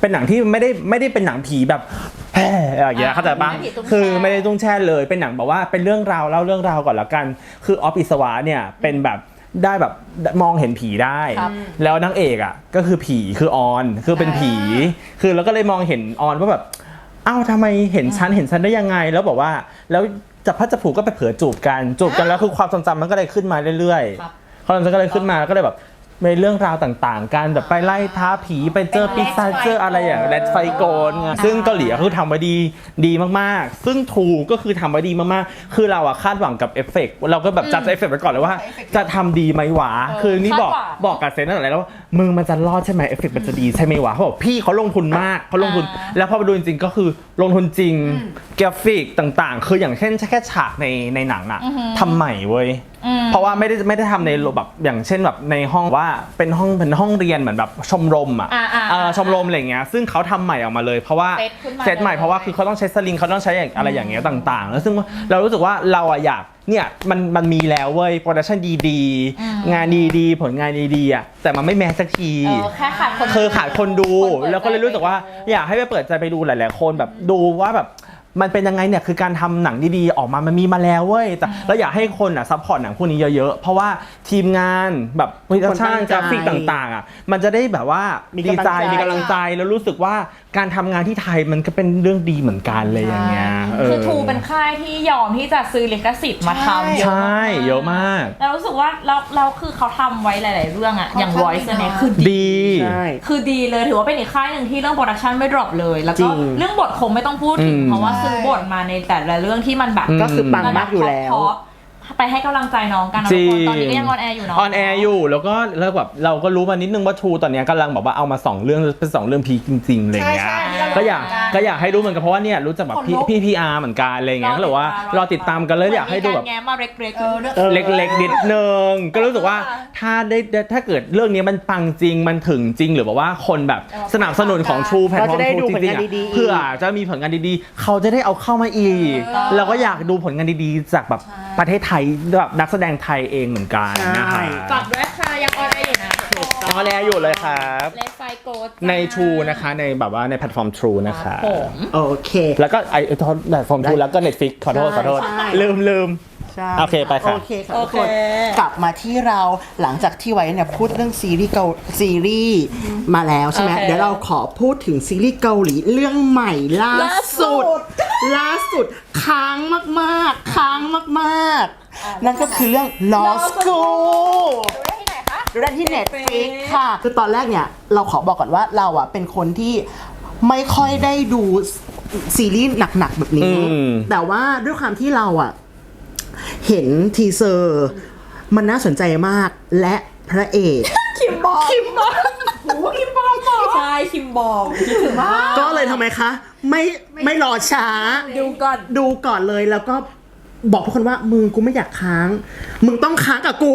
S1: เป็นหนังที่ไม่ได้ไม่ได้เป็นหนังผีแบบแฮ่อะไรอย่างเงี้ยเข้าใจปะ
S3: ไม่ได้ผีตุ้งแช่
S1: คือไม่ได้ตุ้งแช่เลย เป็นหนังแบบว่าเป็นเรื่องราวเล่าเรื่องราวก่อนละกัน คือออฟอิสวาเนี่ยเป็นแบบได้แบบมองเห็นผีได้
S3: ครับ
S1: แล้วนางเอกอะก็คือผีคือออนคือเป็นผี คือเราก็เลยมองเห็นออนว่าแบบ อ้าวทำไมเห็นฉันเห็นฉันได้ยังไง แล้วบอกว่า แล้วจับพัดจับผูกก็ไปเผลอจูบกัน จูบกันแล้วคือความทรงจำมันก็เลยขึ้นมาเรื่อย
S3: ครับ
S1: ๆความทรงจำก็เลยขึ้นมาก็เลยแบบ ในเรื่องราวต่างๆ การแบบไปไล่ท้าผีไปเจอปีศาจเจออะไรอย่างแรดไฟโกนไงซึ่งเกาหลีก็คือทำไว้ดีดีมากๆ ซึ่งทูก็คือทำไว้ดีมากๆ คือเราอะคาดหวังกับเอฟเฟกต์เราก็แบบจัดเอฟเฟกต์ไว้ก่อนเลยว่า จะทำดีไหมวะ
S3: เออ
S1: คือนี่บอก
S3: คาดหวัง
S1: บอกกับเซนตั้งแต่แรกแล้วว่ามึงมันจะรอดใช่ไหมเอฟเฟกต์มันจะดีใช่ไหมวะเขาบอกพี่เขาลงทุนมากเขาลงทุน
S3: อ่า
S1: แล้วพอไปดูจริงๆก็คือลงทุนจริงกราฟิกต่างๆ คืออย่างเช่นแค่ฉากในในหนังอะทำใหม่เว้ย
S3: อืม
S1: เพราะว่าไม่ได้ไม่ได้ทำในแบบอย่างเช่นแบบในห้องว่าเป็นห้องเป็นห้องเรียนเหมือนแบบชมรมอะ
S3: อ่าอ่า
S1: เออชมรมอะไรอย่างเงี้ยซึ่งเขาทำใหม่ออกมาเลย เพราะว่า
S3: เซตขึ้นมา
S1: เซตใหม่
S3: เลย
S1: เพราะว่าคือเขาต้องใช้สลิงเขาต้องใช้อย่างอะไรอย่างเงี้ยต่างๆ แล้วซึ่งเรารู้สึกว่าเราอะอยากเนี่ยมันมันมีแล้วเว้ยโปรดักชั่นดีๆ งานดีๆ ผลงานดีๆอะแต่มันไม่แมสสักที
S3: เออแค่ขาดคน
S1: คือขาดคนดู
S3: คนเปิด
S1: แล้วก็เลยรู้สึกว่า
S3: ใจไปดู
S1: อยากให้ไปเปิดใจไปดูหลาย ๆ คนแบบดูว่าแบบ มันเป็นยังไงเนี่ยคือการทำหนังดีๆ ออกมามันมีมาแล้วเว้ยแต่เราอยากให้คนอะซัพพอร์ตหนังพวกนี้เยอะๆ เพราะว่าทีมงานแบบวิจารณ์กราฟิกต่างๆอะมันจะได้แบบว่า
S2: มี
S1: ดี
S2: กำลัง
S1: ใจ
S2: ใจ
S1: มีกำลังใจแล้วรู้สึกว่า การทำงานที่ไทยมันก็เป็นเรื่องดีเหมือนกันเลยอย่างเงี้ยเคื
S3: อทูเป็นค่ายที่ยอมที่จะซื้อลิขสิทธิ์มาทำเยอะ
S1: ใช่เยอะมาก
S3: แล้วรู้สึกว่าเราเราคือเขาทำไว้หลาย ๆ เรื่องอะอย่าง Voice อันเนี่ยคือดี
S1: ดี
S2: ใช่
S3: คือดีเลยถือว่าเป็นอีกค่ายหนึ่งที่เรื่องโปรดักชันไม่ดรอปเลย แล้ว
S2: จริ
S3: ก็
S2: ง
S3: เรื่องบทคงไม่ต้องพูดถึง
S1: อืม
S3: เพราะว่าซื้อบทมาในแต่ละเรื่องที่มันแบบ
S1: อืม
S2: ก็คือปังมากอยู่แล้ว
S3: ท็อปๆ ไปให้กำลังใจน้องกันนะ
S1: จริ
S3: ทุก
S1: ง
S3: คนตอนนี้ก็ยังออนแอร์อยู่เนาะ
S1: ออนแอร์อยู่แล้วก็แล้วแบบเราก็รู้มานิดนึงว่าทูตอนเนี้ยกำลังแบบว่าเอามาสองเรื่องเป็นสองเรื่องพีคจริงๆอะไรเงี้ย
S4: ใช่ใช่
S1: ก็อยากก็อยากให้รู้เหมือนกันเพราะว่าเนี่ยรู้จักแบบพี่
S4: ขนลุก
S1: พี่พีอาร์เหมือนกันอะไรเงี้ยก็เลยว่ารอติดตามกันเลยอยากให้ดูแบบ
S3: มีรแง้มมาเล็กๆ
S4: เออเรื่อง
S2: เออ
S1: เล็กๆนิดนึงก็รู้สึกว่าถ้าได้ถ้าเกิดเรื่องนี้มันปังจริงมันถึงจริง หรือแบบว่าคนแบบสนับสนุนของ True แพลตฟอร์ม
S2: เราจะได้
S1: True
S2: ดู
S1: จ
S2: ผล
S1: ริง
S2: งาน
S1: ๆอะ
S2: ดีๆ
S1: เพื่อจะมีผลงานดีๆ เขาจะได้เอาเข้ามาอีก เราก็อยากดูผลงานดีๆ จากแบบประเทศไทยแบบนักแสดงไทยเองเหมือนกันนะคะ
S2: ใช่
S3: ฝากด้วยค่ะยังออนแอร์อยู่
S1: ยังออนแอร์อยู่เลยครับ
S3: เลสไฟโกด
S1: ใน True นะคะ ในแบบว่าในแพลตฟอร์ม True นะคะ
S3: ผม
S2: โอเค
S1: แล้วก็ไอทอนแพลตฟอร์ม True แล้วก็ Netflix ขอโทษขอโทษ
S2: ใช่
S1: ลืมลืม
S2: ใช่
S1: โอเคไปค่ะ
S2: โอเคค่ะทุกคนกลับมาที่เราหลังจากที่ไว้เนี่ยพูดเรื่องซีรีส์เกาซีรีส์มาแล้วใช่ไหม
S3: โอเค
S2: เดี๋ยวเราขอพูดถึงซีรีส์เกาหลีเรื่องใหม่ล่าสุดล่าสุดค้างมากๆค้างมากๆ นั่นก็คือเรื่อง Law School ดูได้ที่ Netflix ค่ะ คือตอนแรกเนี่ยเราขอบอกก่อนว่าเราอะเป็นคนที่ไม่ค่อยได้ดูซีรีส์หนักๆแบบนี้
S1: อืม
S2: แต่ว่าด้วยความที่เราอะ เห็นทีเซอร์ มันน่าสนใจมากและพระเอก
S3: คิมบอมคิมบอมคิมบอมใช่คิมบอมคิดถึงมาก
S2: ก็เลยทำไมคะ ไม่ไม่รอช้า
S3: ดูก่อน
S2: ดูก่อนเลยแล้วก็ บอกทุกคนว่ามึงกูไม่อยากค้าง มึงต้องค้างกับกู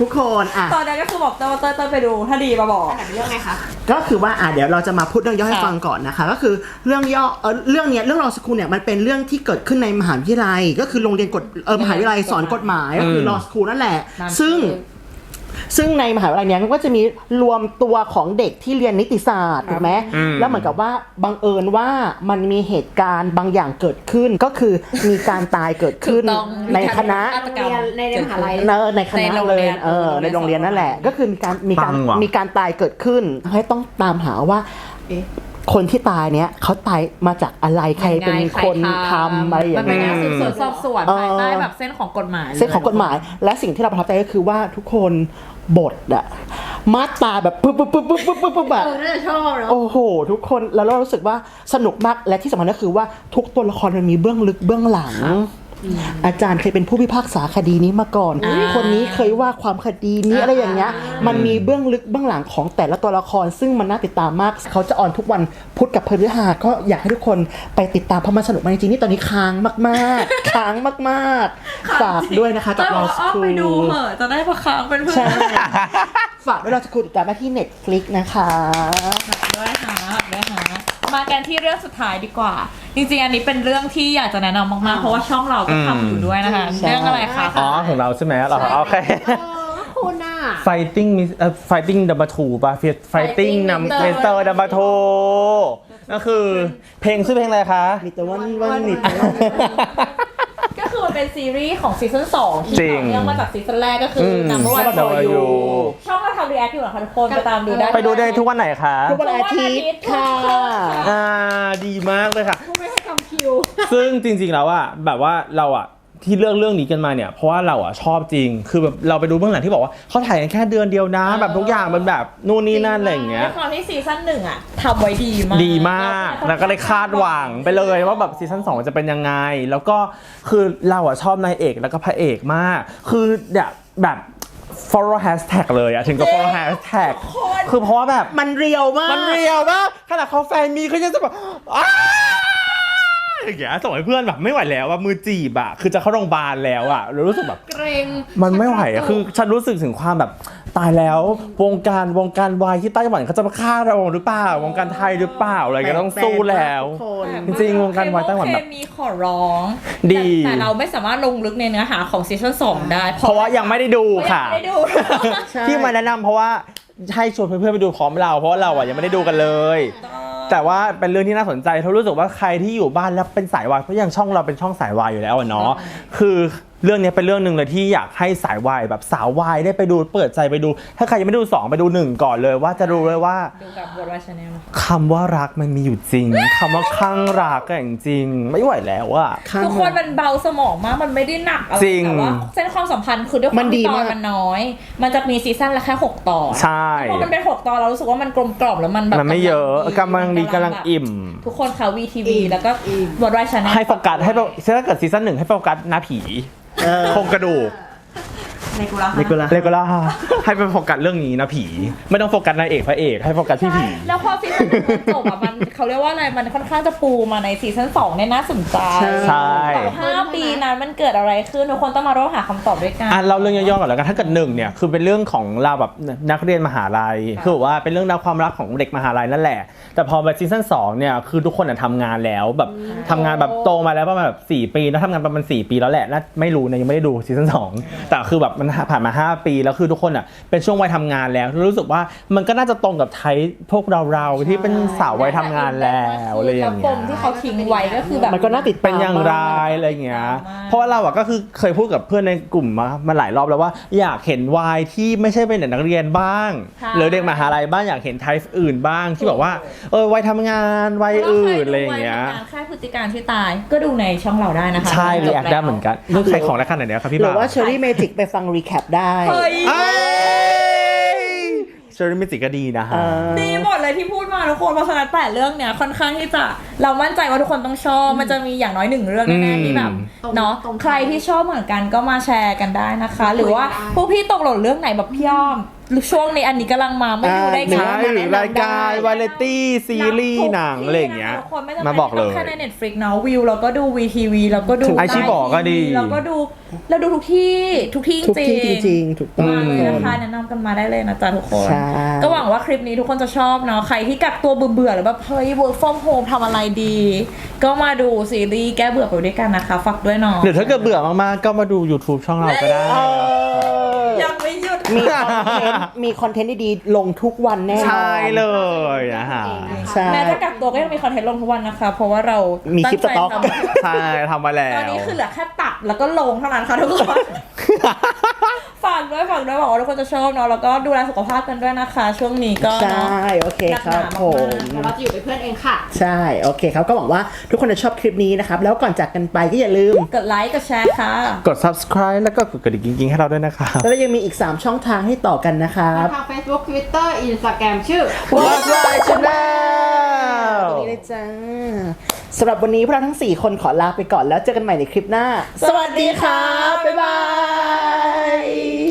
S2: ทุกคนอะ
S3: ตอนนั้นก็คือบอกเต้ยเต้ยเต้ยไปดู ถ้าดีมาบอก
S4: อันไหนเป็นเรื่องไงคะ
S2: ก็คือว่าอะเดี๋ยวเราจะมาพูดเรื่องย่อให้
S3: ค่ะ
S2: ฟังก่อนนะคะ ก็คือเรื่องย่อเออเรื่องเนี้ยเรื่องรอสคูลเนี่ยมันเป็นเรื่องที่เกิดขึ้นในมหาวิทยาลัย ก็คือโรงเรียนกฎเออมหาวิทยาลัยสอนกฎหมายก็คือ
S1: ม
S2: รอสคูลนั่นแหละ
S3: นาม
S2: ซึ่ง
S3: ชื่อ
S2: ซึ่งในมหาวิทยาลัยเนี้ยก็จะมีรวมตัวของเด็กที่เรียนนิติศาสตร์ถูกไหม
S1: อืม
S2: แล้วเหมือนกับว่าบังเอิญว่ามันมีเหตุการณ์บางอย่างเกิดขึ้นก็คือมีการตายเกิดขึ้น
S3: ถูกต้อง
S2: ในคณะ
S3: ฆาตกรรม
S4: ในมหาลัย
S2: เนอในคณะ
S3: ในโรง
S2: เล
S3: เรี
S2: ย
S3: ยน
S2: เออในโรงเรียนนั่นแหละ ก็คือมีการมีการ
S1: ปังว่ะ
S2: มีการตายเกิดขึ้นให้ต้องตามหาว่า
S4: เอ๊ะ
S2: คนที่ตายเนี้ยเขาตายมาจากอะไรใครเป็น
S3: ยังไง
S2: คนทำอะไรอย่าง
S3: มันเป็น
S2: เงี้
S3: กายรสืบสวนสอบสวน
S2: เออ
S3: ภายใต้แบบเส้นของกฎหมาย
S2: เส้นของกฎหมาย และสิ่งที่เราประทับใจก็คือว่าทุกคนบทอะมาตราแบบปึ๊บปึ๊บปึ๊บปึ๊บปึ๊บปึ๊บปึ๊บแบบ
S4: เออน่าจะชอบเนาะ
S2: โอ้โห ทุกคนแล้วเรารู้สึกว่าสนุกมากและที่สำคัญก็คือว่าทุกตัวละครมันมีเบื้องลึกเบื้องหลัง อาจารย์เคยเป็นผู้พิพากษาคดีนี้มาก่อน คนนี้เคยว่าความคดีนี้อะไรอย่างเงี้ย มันมีเบื้องลึกเบื้องหลังของแต่ละตัวละคร ซึ่งมันน่าติดตามมาก เขาจะออนทุกวันพุธกับพฤหัสก็อยากให้ทุกคนไปติดตามเพราะมันสนุกมากจริงๆนี่ตอนนี้ค้างมากๆ ค้างมากๆ ฝากด้วยนะคะกับ
S3: จะบ
S2: เรา
S3: อก
S2: ส
S3: อ้อม
S2: คู
S3: ไปดู
S2: ล
S3: เหอะจะได้ประคังเป็นเพื่อ
S2: ใช่
S3: น
S2: ฝากด้วยเราสคูลติดตามได้ที่ Netflix นะคะ
S3: ด้วยหาด้วยหา มากันที่เรื่องสุดท้ายดีกว่า จริงๆ อันนี้เป็นเรื่องที่อยากจะแนะนำมากๆ เพราะว่าช่องเราก็ทำอยู่ด้วยนะคะ
S2: ใช่
S3: เรื่องอะไรคะ
S1: อ๋อของเราใช่ไหมเราโอเค
S4: เออคุณอะ
S1: fighting Miss เอ่อ fighting number two ป่ะ fighting number
S3: Mister
S1: number two นั่นคือเพลงชื่อเพลงอะไรคะ
S2: มีแต่วันวันนิด
S3: เป็นซีรีส์ของซีซั่นสองที่
S1: จริ
S3: ต่
S1: ง
S3: อเนื่องมาจากซีซั่นแรกก็คือ
S1: อืม
S3: number one
S1: Number
S3: for you
S1: You
S3: ช่องเราทำรีแอคอยู่นะคะทุกคนไปตามดูได้
S1: ไปดูได้ทุกวันไหนคะ
S2: ทุกวันอาทิตย์ค่ะ
S1: อ่าดีมากเลยค่ะ
S4: ผู้ไม่ให้คำคิว
S1: ซึ่งจริงๆแล้วอะแบบว่าเราอะ ที่เลือกเรื่องนี้กันมาเนี่ยเพราะว่าเราอะชอบจริง คือแบบเราไปดูเบื้องหลังที่บอกว่าเขาถ่ายกันแค่เดือนเดียวนะ แบบทุกอย่างมันแบบนู่นนี่นั่นอะไรอย่างเงี้
S3: ด้วยยความที่ซีซั่นหนึ่งอะทำไว้ดีมาก
S1: ดีมาก แล้วก็เลยคาดหวังไปเลยว่าแบบซีซั่น2จะเป็นยังไง แล้วก็คือเราอะชอบนายเอกแล้วก็พระเอกมาก คือเนี่ยแบบ follow hashtag เลยอะถึงกับ follow hashtag คือเพราะว่าแบบ
S2: มันเรียวมาก
S1: มันเรียวมากขนาดเขาแฟนมีเขายังจะแบบอ้า อย่างเงี้ยส่งให้เพื่อนแบบไม่ไหวแล้วว่ามือจีบอะคือจะเข้าโรงพยาบาลแล้วอะแล้วรู้สึกแบบ
S4: เกรง
S1: มันไม่ไหวอะคือฉันรู้สึกถึงความแบบตายแล้ว วงการวงการวายที่ไต้หวันเขาจะมาฆ่าเราหรือเปล่า วงการไทยหรือเปล่าอะไรก็ต้องสู้แล้ว
S2: ทุกคน
S1: จริงๆวงการวายไต้หวันแบบ
S3: เคมีขอร้อง
S1: ดี
S3: แต่แต่เราไม่สามารถลงลึกในเนื้อหาของซีซั่นสองได้
S1: เพราะว่ายังไม่ได้ดูค่ะ
S3: ไม่ได้ดู
S2: ใช่
S1: ที่มาแนะนำเพราะว่าให้ชวนเพื่อนๆไปดูพร้อมเรา เพราะว่าเราอะยังไม่ได้ดูกันเลย แต่ว่าเป็นเรื่องที่น่าสนใจเพราะรู้สึกว่าใครที่อยู่บ้านแล้วเป็นสายวายเพราะอย่างช่องเราเป็นช่องสายวายอยู่แล้วอะเนาะคือเรื่องนี้เป็นเรื่องหนึ่งเลยที่อยากให้สายวายแบบสาววายได้ไปดูเปิดใจไปดู ถ้าใครยังไม่ดูสองไปดูหนึ่งก่อนเลยว่าจะรู้เลยว่า
S3: ดูกับบทวายชาแนล
S1: คำว่ารักมันมีอยู่จริงคำว่าคลั่งรักอะจริงๆไม่ไหวแล้วอะ
S2: ข้าง
S3: ทุกคนมันเบาสมองมากมันไม่ได้หนักอะไร
S1: จริง
S3: แต่ว่าเส้นความสัมพันธ์คือด้วยควา
S2: มั
S3: ม
S2: นดี
S3: ที่ตอ
S2: มานก
S3: มันน้อย มันจะมีซีซั่นละแค่หกตอน
S1: ใช่
S3: พอมันเป็นหกตอนเรารู้สึกว่ามันกลมกล่อมแล้วมันแบบ
S1: มันไม่เยอะกำลังดีกำลังอิ่ม
S3: ทุกคนค่ะวีทีวี
S4: อิ่ม
S3: แล้วก็
S4: อิ่ม
S3: บทวายชาแนล
S1: ให้โฟกัสให้โฟถ้าเกิดซีซั่นหนึ่งให้โฟกัสหน้าผี
S2: เออ
S1: โครงกระดูก
S3: ในกุลา
S2: นิโคลัส
S1: เลโกล่าให้ไปโฟกัสเรื่องนี้นะผี ไม่ต้องโฟกัสนายเอกพระเอกให้โฟกัสที่ผี
S3: แล้วพอซีซั่นหนึ่งมันจบอะมันเขาเรียกว่าอะไรมันค่อนข้างจะปูมาในซีซั่นสองเนี่ยน่าสนใจ
S1: ใช่
S3: แบบห้าปีนั้นมันเกิดอะไรขึ้นทุกคนต้องมาร่วมหาคำตอบด้วยกัน
S1: อะเราเรื่องย่อๆก่อนแล้วกันถ้าเกิดหนึ่งเนี่ยคือเป็นเรื่องของเราแบบนักเรียนมหาลัย
S3: ค่ะ
S1: คือแบบว่าเป็นเรื่องราวความรักของเด็กมหาลัยนั่นแหละ แต่พอมาซีซั่นสองเนี่ยคือทุกคนอะทำงานแล้วแบบทำงานแบบโตมาแล้วประมาณแบบสี่ปีแล้วทำงานประมาณสี่ปีแล้วแหละน่าไม่รู้นะยังไม่ได้ดูซีซั่นสองแต่คือแบบมันผ่านมาห้าปีแล้วคือทุกคนอะเป็นช่วงวัยทำงานแล้วรู้สึกว่ามันก็น่าจะตรงกับไทยพวกเราเราๆที่เป็นสาววัยทำงานแล้วอะไรอย่าง
S3: ป
S1: เงี้
S3: ม
S1: ย
S3: ที่เขาทิ้งไว้ก็คือแบบ
S2: มันก็น่าติดตาม
S1: เป็นอย่างไรอะไรเงี้ย
S3: มาก
S1: เพราะว่าเราอะก็คือเคยพูดกับเพื่อนในกลุ่มมามาหลายรอบแล้วว่า อยากเห็นวายที่ไม่ใช่เป็นเด็กนักเรียนบ้าง
S3: ค่ะ
S1: หรือเด็กมหาลัยบ้างอยากเห็นไทป์อื่นบ้างที่แบบว่าเออวัยทำงานวัยอื่นอะไรอย่างเงี้ย
S3: แค่พฤติการที่ตายก็ดูในช่องเราได้นะคะ
S1: ใช่รีแอคได้เหมือนกันเรื่องใครของและขนาดไหนครับพี่
S2: หรื
S1: บ่า
S2: อว่าเชอรี่เมจิกไปฟังรีแคปได้
S3: เฮ้ย
S1: เอ้ยเชอรี่มิจิก็ดีนะฮะ
S2: เออ
S3: ดีหมดเลยที่พูดมาทุกคนเพราะฉะนั้นแต่เรื่องเนี้ยค่อนข้างที่จะเรามั่นใจว่าทุกคนต้องชอบ มันจะมีอย่างน้อยหนึ่งเรื่องแน่
S1: อืม
S3: ๆที่แบบ
S4: ตรง
S3: เนาะ
S4: ตรง
S3: ใครที่ชอบเหมือนกันก็มาแชร์กันได้นะคะ หรือว่า
S4: ได้
S3: พวกพี่ตกหล่นเรื่องไหนแบบพี่อ้อม ช่วงนี้อันนี้กำลังมาไม่รู้ได้ไง
S1: ใช่หรือรายการวาไรตี้ซีรีส์หนังอะไรอย่างเงี้ย
S3: ทุกคนไม่จำ
S1: มา
S3: เป็น
S1: บอกเลย
S3: ต้องแค่ใน Netflix เนาะวิวเราก็ดู VTV เราก็ดู
S1: ไอชีบอกก็ดี
S3: เราก็ดูเราดูทุกที่ทุกที่
S2: ทุกที่จริงๆ ถูกต้อง
S3: มาเลยนะคะแนะนำกันมาได้เลยนะจ๊ะทุกคน
S2: ใช่
S3: ก็หวังว่าคลิปนี้ทุกคนจะชอบเนาะใครที่กักตัวเบื่อๆหรือแบบเฮ้ย work from home ทำอะไรดี ก็มาดูซีรีส์แก้เบื่อไปด้วยกันนะคะฝากด้วยเนาะ
S1: หรือถ้าเกิดเบื่อมากๆ ก็มาดู YouTube ช่องเราก็ได้
S3: ยังไม่หยุด
S2: มีคอนเทนต์มีคอนเทนต์ดีๆลงทุกวันแน่นอน
S1: ใช่เลยนะฮะ
S2: ใช่
S3: แม้จะกักตัวก็ยังมีคอนเทนต์ลงทุกวันนะคะ เพราะว่าเรา
S2: มีคลิปสต็อก
S3: ตั้งใจทำ
S1: ใช่ทำมาแล้
S3: ตอน
S1: ว
S3: นี้คือเหลือแค่ตัดแล้วก็ลงเท่านั้นค่ะทุกคน ฝากด้วยฝากด้วยบอกว่าทุกคนจะชอบเนาะแล้วก็ดูแลสุขภาพกันด้วยนะคะ ช่วงนี้ก็
S2: ใช
S3: เนาะ่
S2: โอเคครับ
S3: หนักหนามากๆ
S2: ผม
S4: เดี๋ยวเราจะอยู่เป็นเพื่อนเองค่ะ
S2: ใช่โอเคครับก็หวังว่าทุกคนจะชอบคลิปนี้นะครับ แล้วก่อนจากกันไปก็อย่าลืม
S3: กดไลค์กดแชร์ค่ะ
S1: กด subscribe แล้วก็กดกระดิ่งกิ๊งๆให้เราด้วยนะครับ
S2: แล้วเรายังมีอีก 3 ช่องทางให้ต่อกันนะครับ
S4: ทาง Facebook Twitter Instagram ชื่อ
S2: What's Right Channel ตรงนี้เลยจ้า สำหรับวันนี้พวกเราทั้ง 4 คนขอลาไปก่อนแล้วเจอกันใหม่ในคลิปหน้า สวัสดีค่ะบ๊ายบาย